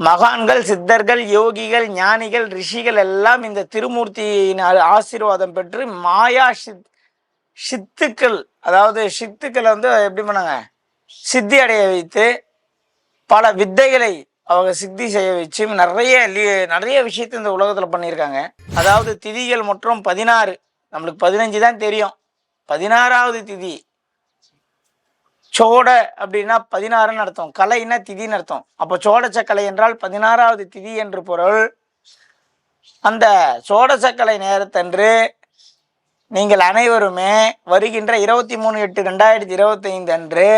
மகான்கள் சித்தர்கள் யோகிகள் ஞானிகள் ரிஷிகள் எல்லாம் இந்த திருமூர்த்தியின் ஆசீர்வாதம் பெற்று மாயா சித் சித்துக்கள் அதாவது சித்துக்களை வந்து எப்படி பண்ணாங்க? சித்தி அடைய வைத்து பல வித்தைகளை அவங்க சித்தி செய்ய வச்சு நிறைய நிறைய விஷயத்தை இந்த உலகத்தில் பண்ணியிருக்காங்க. அதாவது திதிகள் மற்றும் பதினாறு நம்மளுக்கு பதினஞ்சு தான் தெரியும். பதினாறாவது திதி. சோட அப்படின்னா பதினாறுன்னு அர்த்தம். கலைன்னா திதின்னு அர்த்தம். அப்போ சோடச்சக்கலை என்றால் பதினாறாவது திதி என்று பொருள். அந்த சோடசக்கலை நேரத்தன்று நீங்கள் அனைவருமே வருகின்ற இருபத்தி மூணு எட்டு ரெண்டாயிரத்தி இருபத்தைந்து அன்று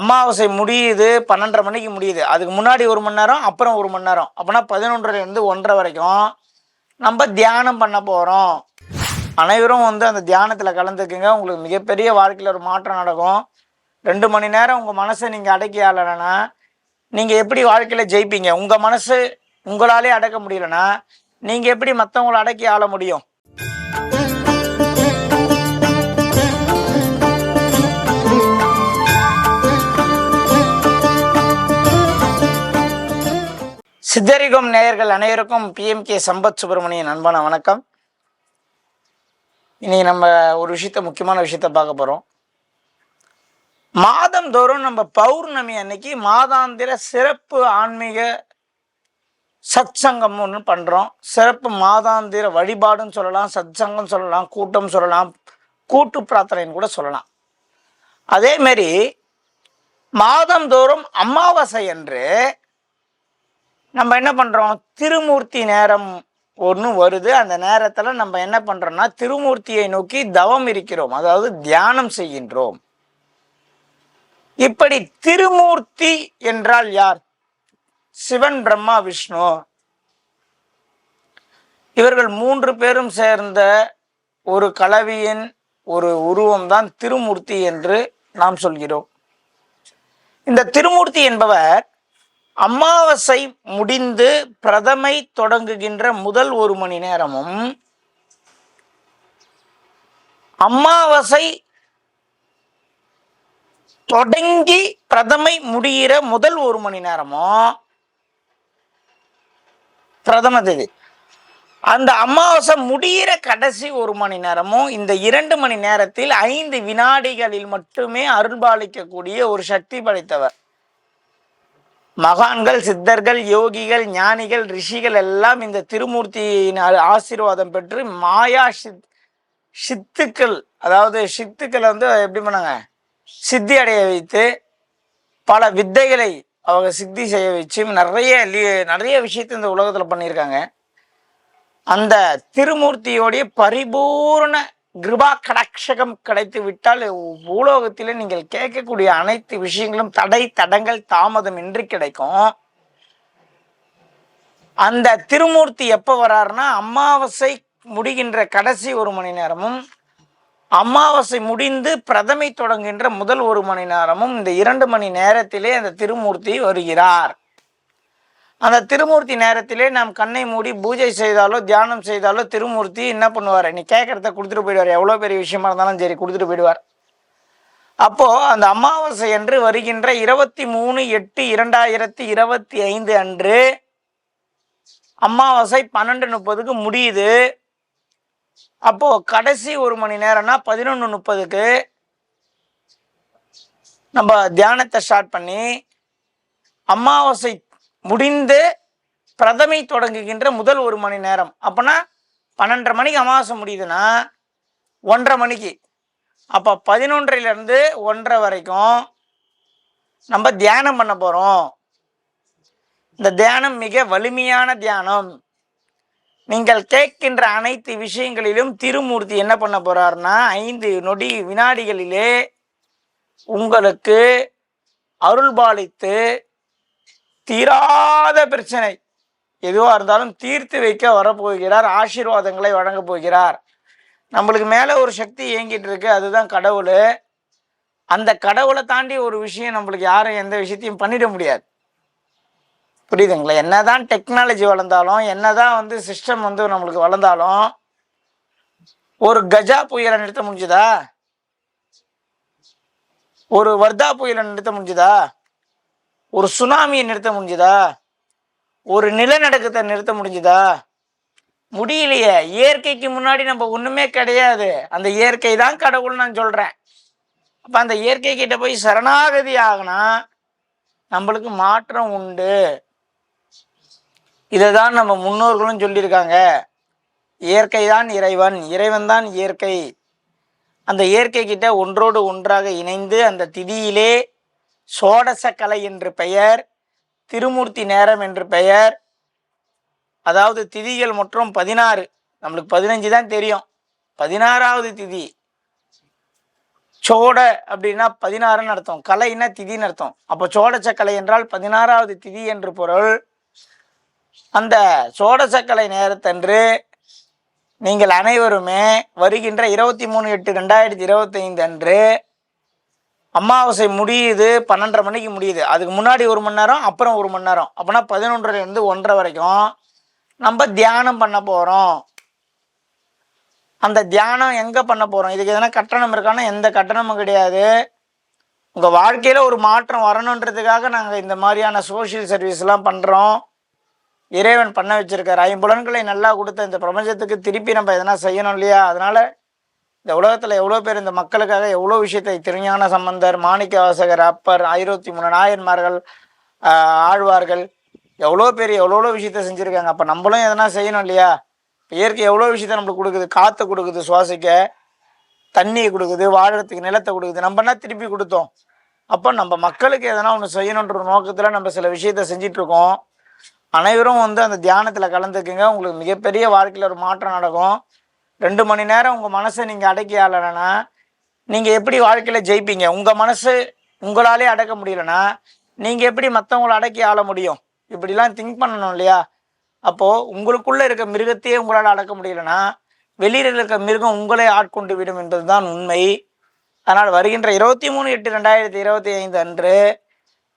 அமாவாசை முடியுது பன்னெண்டரை மணிக்கு முடியுது. அதுக்கு முன்னாடி ஒரு மணி நேரம் அப்புறம் ஒரு மணி நேரம். அப்போனா பதினொன்றரைலேருந்து ஒன்றரை வரைக்கும் நம்ம தியானம் பண்ண போகிறோம் அனைவரும் வந்து அந்த தியானத்தில் கலந்துக்குங்க. உங்களுக்கு மிகப்பெரிய வாழ்க்கையில் ஒரு மாற்றம் நடக்கும். ரெண்டு மணி நேரம் உங்கள் மனசை நீங்கள் அடக்கி ஆளலைன்னா நீங்கள் எப்படி வாழ்க்கையில் ஜெயிப்பீங்க? உங்கள் மனசு உங்களாலே அடக்க முடியலன்னா நீங்கள் எப்படி மற்றவங்கள அடக்கி ஆள முடியும்? சித்தரிகம் நேயர்கள் அனைவருக்கும் பிஎம்கே சம்பத் சுப்பிரமணியன் அன்பான வணக்கம். இன்னைக்கு நம்ம ஒரு விஷயத்த முக்கியமான விஷயத்த பார்க்க போகிறோம் மாதந்தோறும் நம்ம பௌர்ணமி அன்னைக்கு மாதாந்திர சிறப்பு ஆன்மீக சத்சங்கம் ஒன்று பண்ணுறோம் சிறப்பு மாதாந்திர வழிபாடுன்னு சொல்லலாம் சத்சங்கம் சொல்லலாம் கூட்டம் சொல்லலாம் கூட்டு பிரார்த்தனைன்னு கூட சொல்லலாம். அதேமாரி மாதந்தோறும் அமாவாசை அன்று நம்ம என்ன பண்ணுறோம் திருமூர்த்தி நேரம் ஒன்று வருது. அந்த நேரத்தில் நம்ம என்ன பண்ணுறோம்னா திருமூர்த்தியை நோக்கி தவம் இருக்கிறோம். அதாவது தியானம் செய்கின்றோம். இப்படி திருமூர்த்தி என்றால் யார்? சிவன் பிரம்மா விஷ்ணு. இவர்கள் மூன்று பேரும் சேர்ந்த ஒரு கலவியின் ஒரு உருவம்தான் திருமூர்த்தி என்று நாம் சொல்கிறோம். இந்த திருமூர்த்தி என்பவர் அமாவாசை முடிந்து பிரதமை தொடங்குகின்ற முதல் ஒரு மணி நேரமும் அமாவாசை தொடங்கி பிரதமை முடிகிற முதல் ஒரு மணி நேரமும் பிரதம தேதி. அந்த அமாவாசை முடிகிற கடைசி ஒரு மணி நேரமும் இந்த இரண்டு மணி நேரத்தில் ஐந்து வினாடிகளில் மட்டுமே அருள்பாலிக்கக்கூடிய ஒரு சக்தி படைத்தவர். மகான்கள் சித்தர்கள் யோகிகள் ஞானிகள் ரிஷிகள் எல்லாம் இந்த திருமூர்த்தியின் ஆசீர்வாதம் பெற்று மாயா சித் சித்துக்கள் அதாவது சித்துக்களை வந்து எப்படி பண்ணாங்க? சித்தி அடைய வைத்து பல வித்தைகளை அவங்க சித்தி செய்ய வச்சு நிறைய நிறைய விஷயத்தை இந்த உலகத்தில் பண்ணியிருக்காங்க. அந்த திருமூர்த்தியோடைய பரிபூர்ண கிருபா கடாட்சகம் கிடைத்து விட்டால் பூலோகத்தில் நீங்கள் கேட்கக்கூடிய அனைத்து விஷயங்களும் தடை தடங்கள் தாமதம் இன்றி கிடைக்கும். அந்த திருமூர்த்தி எப்போ வராருன்னா அமாவாசை முடிகின்ற கடைசி ஒரு மணி நேரமும் அமாவாசை முடிந்து பிரதமை தொடங்குகின்ற முதல் ஒரு மணி நேரமும் இந்த இரண்டு மணி நேரத்திலே அந்த திருமூர்த்தி வருகிறார். அந்த திருமூர்த்தி நேரத்திலே நாம் கண்ணை மூடி பூஜை செய்தாலோ தியானம் செய்தாலோ திருமூர்த்தி என்ன பண்ணுவார்? நீ கேட்கறத கொடுத்துட்டு போயிடுவார். எவ்வளோ பெரிய விஷயமா இருந்தாலும் சரி கொடுத்துட்டு போயிடுவார். அப்போது அந்த அமாவாசை அன்று வருகின்ற இருபத்தி மூணு எட்டு இரண்டாயிரத்தி இருபத்தி ஐந்து அன்று அமாவாசை பன்னெண்டு முப்பதுக்கு முடியுது. அப்போ கடைசி ஒரு மணி நேரம்னா பதினொன்று முப்பதுக்கு நம்ம தியானத்தை ஸ்டார்ட் பண்ணி அமாவாசை முடிந்து பிரதமை தொடங்குகின்ற முதல் ஒரு மணி நேரம். அப்போனா பன்னெண்டரை மணிக்கு அமாவாசை முடியுதுன்னா ஒன்றரை மணிக்கு. அப்போ பதினொன்றிலிருந்து ஒன்றரை வரைக்கும் நம்ம தியானம் பண்ண போகிறோம் இந்த தியானம் மிக வலிமையான தியானம். நீங்கள் கேட்கின்ற அனைத்து விஷயங்களிலும் திருமூர்த்தி என்ன பண்ண போறாருன்னா ஐந்து நொடி வினாடிகளிலே உங்களுக்கு அருள்பாலித்து தீராத பிரச்சனை. எதுவாக இருந்தாலும் தீர்த்து வைக்க வரப்போகிறார் ஆசீர்வாதங்களை வழங்கப் போகிறார். நம்மளுக்கு மேலே ஒரு சக்தி இயங்கிட்டு இருக்கு அதுதான் கடவுள். அந்த கடவுளை தாண்டி ஒரு விஷயம் நம்மளுக்கு யாரும் எந்த விஷயத்தையும் பண்ணிட முடியாது. புரியுதுங்களா? என்னதான் டெக்னாலஜி வளர்ந்தாலும் என்னதான் வந்து சிஸ்டம் வந்து நம்மளுக்கு வளர்ந்தாலும் ஒரு கஜா புயலை நிறுத்த முடிஞ்சுதா? ஒரு வர்தா புயலை நிறுத்த முடிஞ்சுதா? ஒரு சுனாமியை நிறுத்த முடிஞ்சுதா? ஒரு நிலநடுக்கத்தை நிறுத்த முடிஞ்சுதா? முடியலையே. இயற்கைக்கு முன்னாடி நம்ம ஒண்ணுமே கிடையாது. அந்த இயற்கை தான் கடவுள் நான் சொல்றேன். அப்ப அந்த இயற்கை கிட்ட போய் சரணாகதி ஆகினா நம்மளுக்கு மாற்றம் உண்டு. இதை தான் நம்ம முன்னோர்களும் சொல்லியிருக்காங்க. இயற்கை தான் இறைவன் இறைவன் தான் இயற்கை. அந்த இயற்கை கிட்ட ஒன்றோடு ஒன்றாக இணைந்து அந்த திதியிலே சோடச கலை என்று பெயர் திருமூர்த்தி நேரம் என்று பெயர் அதாவது திதிகள் மற்றும் பதினாறு. நம்மளுக்கு பதினஞ்சு தான் தெரியும். பதினாறாவது திதி. சோட அப்படின்னா பதினாறுன்னு அர்த்தம். கலைன்னா திதின்னு அர்த்தம். அப்போ சோடச கலை என்றால் பதினாறாவது திதி என்று பொருள். அந்த சோடசக்கலை நேரத்தன்று நீங்கள் அனைவருமே வருகின்ற இருபத்தி மூணு எட்டு ரெண்டாயிரத்தி இருபத்தைந்து அன்று அமாவாசை முடியுது பன்னெண்டரை மணிக்கு முடியுது. அதுக்கு முன்னாடி ஒரு மணி நேரம் அப்புறம் ஒரு மணி நேரம். அப்போனா பதினொன்றரைலேருந்து ஒன்றரை வரைக்கும் நம்ம தியானம் பண்ண போகிறோம் அந்த தியானம் எங்கே பண்ண போகிறோம் இதுக்கு எதனா கட்டணம் இருக்கான்னா எந்த கட்டணமும் கிடையாது. உங்கள் வாழ்க்கையில் ஒரு மாற்றம் வரணுன்றதுக்காக நாங்கள் இந்த மாதிரியான சோஷியல் சர்வீஸ்லாம் பண்ணுறோம் இறைவன் பண்ண வச்சுருக்கார். ஐம்புலன்களை நல்லா கொடுத்த இந்த பிரபஞ்சத்துக்கு திருப்பி நம்ம எதனா செய்யணும் இல்லையா? அதனால இந்த உலகத்தில் எவ்வளோ பேர் இந்த மக்களுக்காக எவ்வளோ விஷயத்தை திருஞான சம்பந்தர் மாணிக்க வாசகர் அப்பர் ஆயிரத்தி மூணு நாயன்மார்கள் ஆழ்வார்கள் எவ்வளோ பேர் எவ்வளோ விஷயத்த செஞ்சுருக்காங்க. அப்போ நம்மளும் எதனா செய்யணும் இல்லையா? இயற்கை எவ்வளோ விஷயத்த நம்மளுக்கு கொடுக்குது. காற்று கொடுக்குது சுவாசிக்க. தண்ணியை கொடுக்குது வாழறதுக்கு நிலத்தை கொடுக்குது. நம்ம என்ன திருப்பி கொடுத்தோம்? அப்போ நம்ம மக்களுக்கு எதனா ஒன்று செய்யணுன்ற நோக்கத்தில் நம்ம சில விஷயத்த செஞ்சிட்ருக்கோம் அனைவரும் வந்து அந்த தியானத்தில் கலந்துக்குங்க. உங்களுக்கு மிகப்பெரிய வாழ்க்கையில் ஒரு மாற்றம் நடக்கும். ரெண்டு மணி நேரம் உங்கள் மனசை நீங்கள் அடக்கி ஆளலைன்னா நீங்கள் எப்படி வாழ்க்கையில் ஜெயிப்பீங்க? உங்கள் மனசு உங்களாலே அடக்க முடியலன்னா நீங்கள் எப்படி மற்றவங்கள அடக்கி ஆள முடியும்? இப்படிலாம் திங்க் பண்ணணும் இல்லையா? அப்போது உங்களுக்குள்ளே இருக்க மிருகத்தையே உங்களால் அடக்க முடியலன்னா வெளியில் இருக்க மிருகம் உங்களே ஆட்கொண்டு விடும் என்பதுதான் உண்மை. அதனால் வருகின்ற இருபத்தி மூணு எட்டு ரெண்டாயிரத்தி இருபத்தி ஐந்து அன்று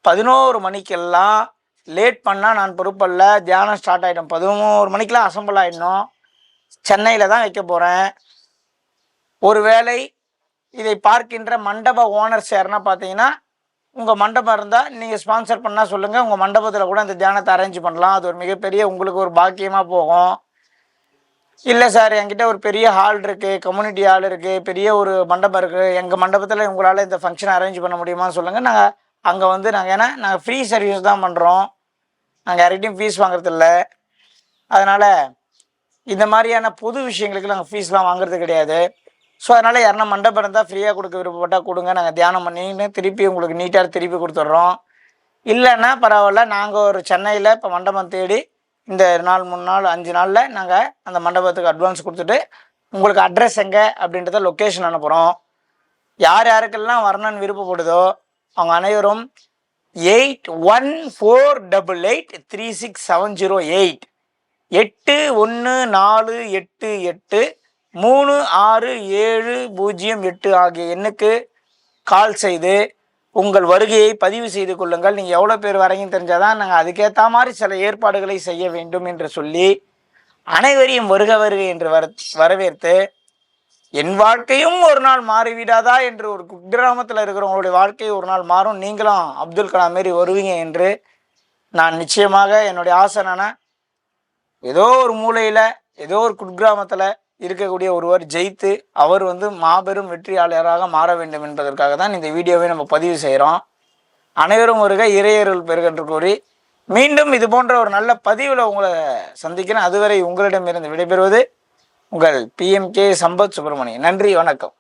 பதினோரு மணிக்கெல்லாம் லேட் பண்ணால் நான் பொறுப்பல்ல. தியானம் ஸ்டார்ட் ஆகிடும் பதினோரு மணிக்கெல்லாம் அசம்பிள் ஆகிடணும் சென்னையில் தான் வைக்க போகிறேன் ஒருவேளை இதை பார்க்கின்ற மண்டப ஓனர்ஸ் யாருன்னா பார்த்தீங்கன்னா உங்கள் மண்டபம் இருந்தால் நீங்கள் ஸ்பான்சர் பண்ணால் சொல்லுங்கள் உங்கள் மண்டபத்தில் கூட இந்த தியானத்தை அரேஞ்ச் பண்ணலாம். அது ஒரு மிகப்பெரிய உங்களுக்கு ஒரு பாக்கியமாக போகும். இல்லை சார் என்கிட்ட ஒரு பெரிய ஹால் இருக்குது கம்யூனிட்டி ஹால் இருக்குது பெரிய ஒரு மண்டபம் இருக்குது எங்கள் மண்டபத்தில் உங்களால் இந்த ஃபங்க்ஷன் அரேஞ்ச் பண்ண முடியுமான்னு சொல்லுங்கள் நாங்கள் அங்கே வந்து நாங்கள் ஏன்னா நாங்கள் ஃப்ரீ சர்வீஸ் தான் பண்ணுறோம் நாங்கள் யார்கிட்டையும் ஃபீஸ் வாங்குறதில்ல. அதனால் இந்த மாதிரியான பொது விஷயங்களுக்கு நாங்கள் ஃபீஸ்லாம் வாங்குறது கிடையாது. ஸோ அதனால் யாருன்னா மண்டபம் இருந்தால் ஃப்ரீயாக கொடுக்க விருப்பப்பட்டால் கொடுங்க. நாங்கள் தியானம் பண்ணின்னு திருப்பி உங்களுக்கு நீட்டாக திருப்பி கொடுத்துட்றோம். இல்லைன்னா பரவாயில்ல நாங்கள் ஒரு சென்னையில் இப்போ மண்டபம் தேடி இந்த நாள் மூணு நாள் அஞ்சு நாளில் நாங்கள் அந்த மண்டபத்துக்கு அட்வான்ஸ் கொடுத்துட்டு உங்களுக்கு அட்ரஸ் எங்கே அப்படின்றத லொக்கேஷன் அனுப்புகிறோம் யார் யாருக்கெல்லாம் வரணும்னு விருப்பப்படுதோ அவங்க அனைவரும் eight one four double eight three six seven zero eight எட்டு ஒன்று நாலு எட்டு எட்டு மூணு ஆறு ஏழு பூஜ்ஜியம் எட்டு ஆகிய எண்ணுக்கு கால் செய்து உங்கள் வருகையை பதிவு செய்து கொள்ளுங்கள். நீங்கள் எவ்வளோ பேர் வரீங்கன்னு தெரிஞ்சால் தான் நாங்கள் அதுக்கேற்ற மாதிரி சில ஏற்பாடுகளை செய்ய வேண்டும் என்று சொல்லி அனைவரையும் வருக வருக என்று வர வரவேற்று என் வாழ்க்கையும் ஒரு நாள் மாறிவிடாதா என்று ஒரு குக்கிராமத்தில் இருக்கிறவங்களுடைய வாழ்க்கை ஒரு நாள் மாறும். நீங்களும் அப்துல் கலாம் மாரி வருவீங்க என்று நான் நிச்சயமாக என்னுடைய ஆசை. என்னன்னா ஏதோ ஒரு மூலையில் ஏதோ ஒரு குட்கிராமத்தில் இருக்கக்கூடிய ஒருவர் ஜெயித்து அவர் வந்து மாபெரும் வெற்றியாளராக மாற வேண்டும் என்பதற்காக தான் இந்த வீடியோவை நம்ம பதிவு செய்கிறோம் அனைவரும் வருக இறையருள் பெருகென்று கூறி மீண்டும் இது போன்ற ஒரு நல்ல பதிவில் உங்களை சந்திக்கிறேன். அதுவரை உங்களிடமிருந்து விடைபெறுவது உங்கள் பிஎம்கே சம்பத் சுப்பிரமணியன். நன்றி வணக்கம்.